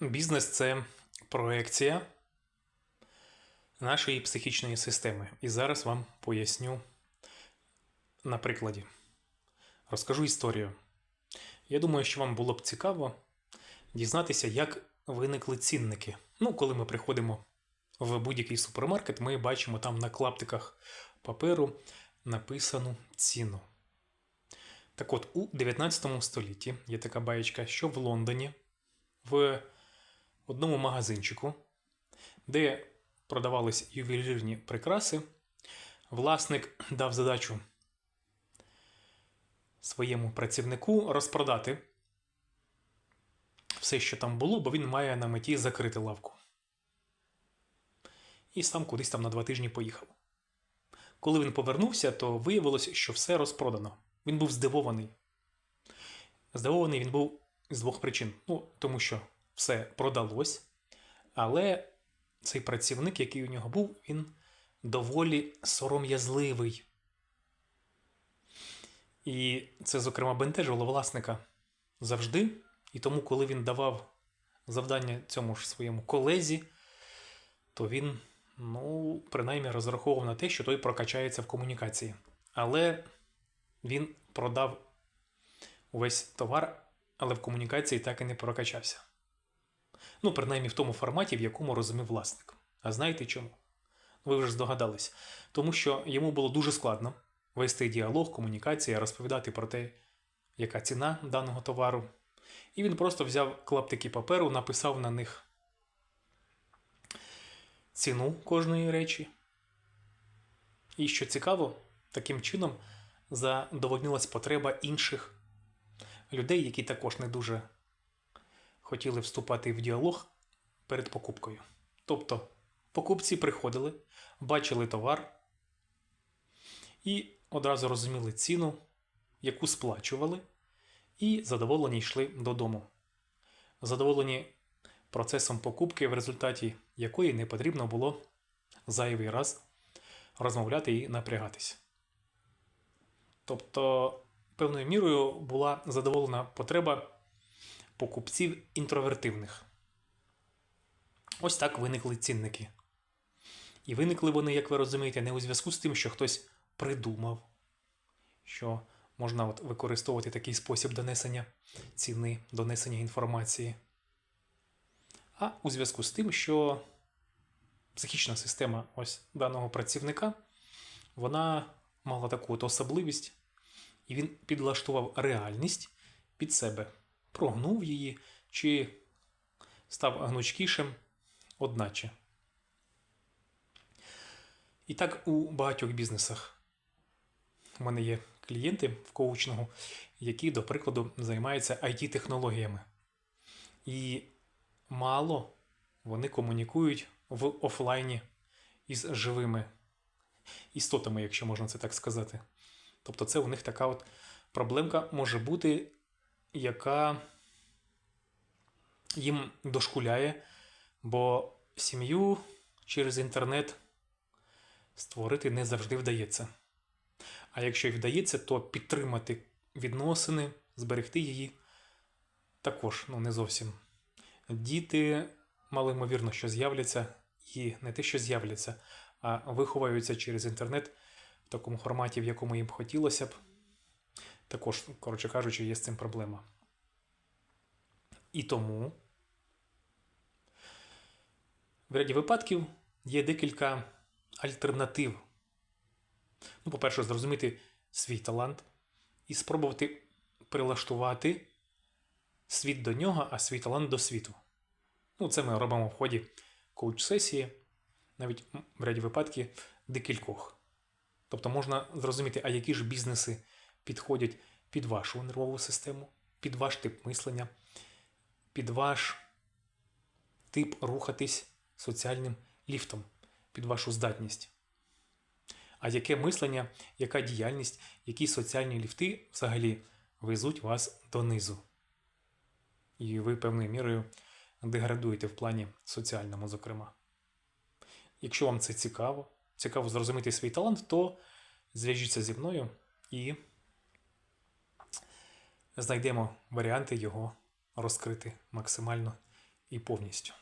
Бізнес це проекція нашої психічної системи. І зараз вам поясню на прикладі. Розкажу історію. Я думаю, що вам було б цікаво дізнатися, як виникли цінники. Ну, коли ми приходимо в будь-який супермаркет, ми бачимо там на клаптиках паперу написану ціну. Так от, у 19 столітті є така баєчка, що в Лондоні в одному магазинчику, де продавались ювелірні прикраси, власник дав задачу своєму працівнику розпродати все, що там було, бо він має на меті закрити лавку. І сам кудись там на два тижні поїхав. Коли він повернувся, то виявилось, що все розпродано. Він був здивований. Здивований він був з двох причин. Ну, тому що все продалось, але цей працівник, який у нього був, він доволі сором'язливий. І це, зокрема, бентежило власника завжди. І тому, коли він давав завдання цьому ж своєму колезі, то він, ну, принаймні, розраховував на те, що той прокачається в комунікації. Але він продав увесь товар, але в комунікації так і не прокачався. Ну, принаймні в тому форматі, в якому розумів власник. А знаєте чому? Ви вже здогадались. Тому що йому було дуже складно вести діалог, комунікація, розповідати про те, яка ціна даного товару. І він просто взяв клаптики паперу, написав на них ціну кожної речі. І що цікаво, таким чином задовольнилась потреба інших людей, які також не дуже хотіли вступати в діалог перед покупкою. Тобто покупці приходили, бачили товар і одразу розуміли ціну, яку сплачували, і задоволені йшли додому. Задоволені процесом покупки, в результаті якої не потрібно було зайвий раз розмовляти і напрягатись. Тобто, певною мірою була задоволена потреба покупців інтровертивних. Ось так виникли цінники. І виникли вони, як ви розумієте, не у зв'язку з тим, що хтось придумав, що можна от використовувати такий спосіб донесення ціни, донесення інформації, а у зв'язку з тим, що психічна система ось даного працівника вона мала таку от особливість, і він підлаштував реальність під себе, прогнув її чи став гнучкішим, одначе. І так у багатьох бізнесах. У мене є клієнти в коучингу, які, до прикладу, займаються IT-технологіями. І мало вони комунікують в офлайні із живими істотами, якщо можна це так сказати. Тобто, це у них така от проблемка може бути, яка їм дошкуляє, бо сім'ю через інтернет створити не завжди вдається. А якщо й вдається, то підтримати відносини, зберегти її також ну, не зовсім. Діти малоймовірно, що з'являться, і не те, що з'являться, а виховаються через інтернет в такому форматі, в якому їм хотілося б. Також, коротше кажучи, є з цим проблема. І тому в ряді випадків є декілька альтернатив. Ну, по-перше, зрозуміти свій талант і спробувати прилаштувати світ до нього, а свій талант до світу. Ну, це ми робимо в ході коуч-сесії, навіть в ряді випадків декількох. Тобто можна зрозуміти, а які ж бізнеси підходять під вашу нервову систему, під ваш тип мислення, під ваш тип рухатись соціальним ліфтом, під вашу здатність. А яке мислення, яка діяльність, які соціальні ліфти взагалі везуть вас донизу. І ви певною мірою деградуєте в плані соціальному, зокрема. Якщо вам це цікаво, цікаво зрозуміти свій талант, то зв'яжіться зі мною і знайдемо варіанти його розкрити максимально і повністю.